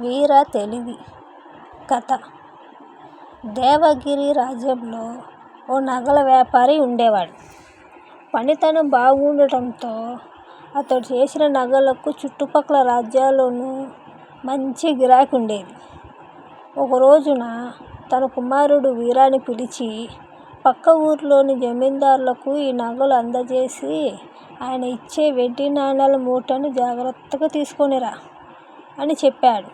వీర తెలివి కథ దేవగిరి రాజ్యంలో ఓ నగల వ్యాపారి ఉండేవాడు. పనితనం బాగుండటంతో అతడు చేసిన నగలకు చుట్టుపక్కల రాజ్యాల్లోనూ మంచి గిరాకీ ఉండేది. ఒక రోజున తన కుమారుడు వీరాన్ని పిలిచి పక్క ఊర్లోని జమీందారులకు ఈ నగలు అందజేసి ఆయన ఇచ్చే వెండి నాణాల మూటను జాగ్రత్తగా తీసుకొనిరా అని చెప్పాడు.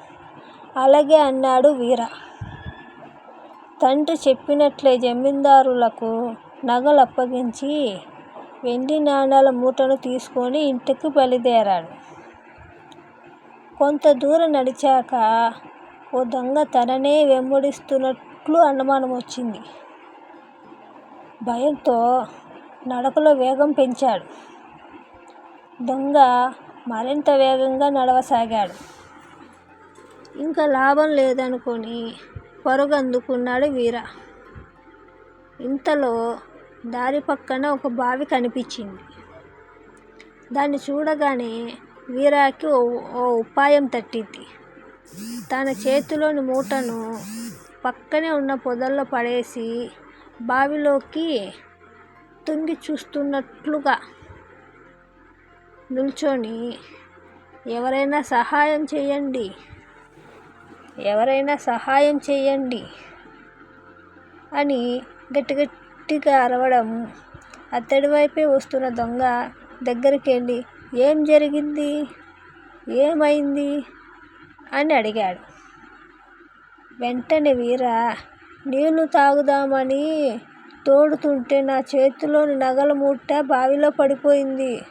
అలాగే అన్నాడు వీర. తండ్రి చెప్పినట్లే జమీందారులకు నగలు అప్పగించి వెండి నాణాల మూటను తీసుకొని ఇంటికి బయలుదేరాడు. కొంత దూరం నడిచాక ఓ దొంగ తననే వెంబడిస్తున్నట్లు అనుమానం వచ్చింది భయంతో నడకలో వేగం పెంచాడు. దొంగ మరింత వేగంగా నడవసాగాడు. ఇంకా లాభం లేదనుకొని పరుగు అందుకున్నాడు వీర. ఇంతలో దారి పక్కన ఒక బావి కనిపించింది. దాన్ని చూడగానే వీరాకి ఓ ఉపాయం తట్టింది. తన చేతిలోని మూటను పక్కనే ఉన్న పొదల్లో పడేసి బావిలోకి తొంగి చూస్తున్నట్లుగా నిల్చొని ఎవరైనా సహాయం చేయండి ఎవరైనా సహాయం చేయండి అని గట్టిగట్టిగా అరవడం అతడివైపే వస్తున్న దొంగ దగ్గరకెళ్ళి ఏం జరిగింది? ఏమైంది? అని అడిగాడు. వెంటనే వీర నీళ్ళు తాగుదామని తోడుతుంటే నా చేతిలోని నగల మూట బావిలో పడిపోయింది.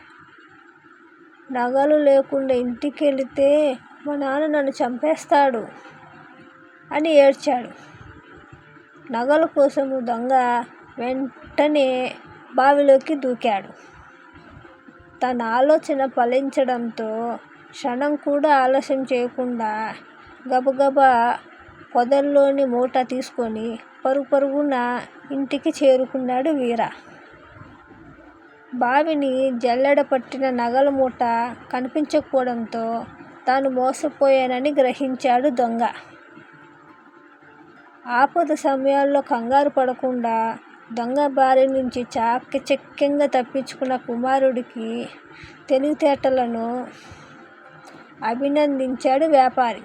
నగలు లేకుండా ఇంటికి వెళితే మా నాన్న నన్ను చంపేస్తాడు అని ఏడ్చాడు. నగల కోసము దొంగ వెంటనే బావిలోకి దూకాడు. తన ఆలోచన ఫలించడంతో క్షణం కూడా ఆలస్యం చేయకుండా గబగబా పొదల్లోని మూట తీసుకుని పరుగుపరుగున ఇంటికి చేరుకున్నాడు వీర. బావిని జల్లెడ పట్టిన నగల మూట కనిపించకపోవడంతో తాను మోసపోయానని గ్రహించాడు దొంగ. ఆపద సమయాల్లో కంగారు పడకుండా దొంగ బారి నుంచి చాకచక్యంగా తప్పించుకున్న కుమారుడికి తెలివితేటలను అభినందించాడు వ్యాపారి.